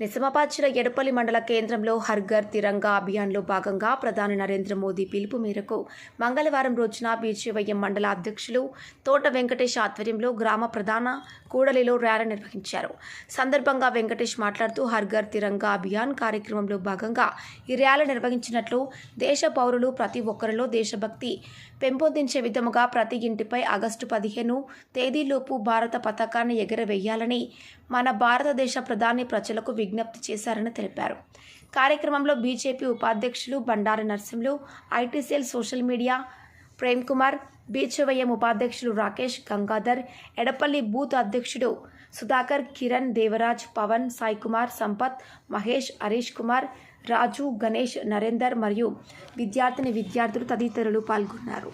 నిజామాబాద్ జిల్లా ఎడపల్లి మండల కేంద్రంలో హర్ఘర్ తిరంగా అభియాన్లో భాగంగా ప్రధాని నరేంద్ర మోదీ పిలుపు మేరకు మంగళవారం రోజున బీజేవైఎం మండల అధ్యక్షులు తోట వెంకటేష్ ఆధ్వర్యంలో గ్రామ ప్రధాన కూడలిలో ర్యాలీ నిర్వహించారు. సందర్భంగా వెంకటేష్ మాట్లాడుతూ హర్ఘర్ తిరంగా అభియాన్ కార్యక్రమంలో భాగంగా ఈ ర్యాలీ నిర్వహించినట్లు దేశ పౌరులు ప్రతి ఒక్కరిలో దేశభక్తి పెంపొందించే విధముగా ప్రతి ఇంటిపై ఆగస్టు పదిహేను తేదీలోపు భారత పతాకాన్ని ఎగరవేయాలని మన భారతదేశ ప్రధాని ప్రజలకు విజ్ఞప్తి చేశారని తెలిపారు. కార్యక్రమంలో బీజేపీ ఉపాధ్యక్షులు Bandaru Narsimhulu IT cell social media Prem Kumar BJYM ఉపాధ్యక్షులు రాకేష్ గంగాధర్ ఎడపల్లి బూత్ అధ్యక్షుడు సుధాకర్ కిరణ్ దేవరాజ్ పవన్ సాయి కుమార్ సంపత్ మహేష్ హరీష్ కుమార్ రాజు గణేష్ నరేందర్ మరియు విద్యార్థిని విద్యార్థులు తదితరులు పాల్గొన్నారు.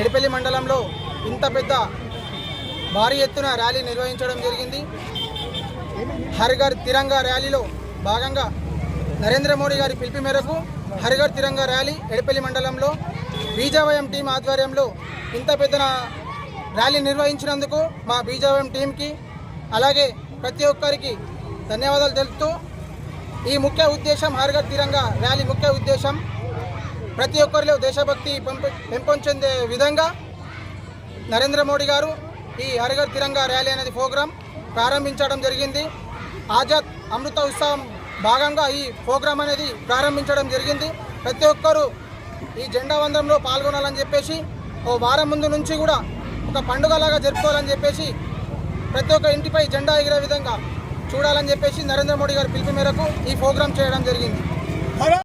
ఎడిపల్లి మండలంలో ఇంత పెద్ద భారీ ఎత్తున ర్యాలీ నిర్వహించడం జరిగింది. హరిఘర్ తిరంగా ర్యాలీలో భాగంగా నరేంద్ర మోడీ గారి పిలుపు మేరకు హరిగర్ తిరంగా ర్యాలీ ఎడిపల్లి మండలంలో బీజావయం టీం ఆధ్వర్యంలో ఇంత పెద్ద ర్యాలీ నిర్వహించినందుకు మా బీజావయం టీంకి అలాగే ప్రతి ఒక్కరికి ధన్యవాదాలు తెలుపుతూ ఈ ముఖ్య ఉద్దేశం హరిగర్ తిరంగా ర్యాలీ ముఖ్య ఉద్దేశం ప్రతి ఒక్కరిలో దేశభక్తి పెంపొ- విధంగా నరేంద్ర మోడీ గారు ఈ హరిగర్ తిరంగా ర్యాలీ అనేది ప్రోగ్రాం ప్రారంభించడం జరిగింది. ఆజాద్ అమృత ఉత్సవం భాగంగా ఈ ప్రోగ్రాం అనేది ప్రారంభించడం జరిగింది. ప్రతి ఒక్కరూ ఈ జెండా వందనంలో పాల్గొనాలని చెప్పేసి ఓ వారం ముందు నుంచి కూడా ఒక పండుగలాగా జరుపుకోవాలని చెప్పేసి ప్రతి ఒక్క ఇంటిపై జెండా ఎగిరే విధంగా చూడాలని చెప్పేసి నరేంద్ర మోడీ గారి పిలుపు మేరకు ఈ ప్రోగ్రాం చేయడం జరిగింది.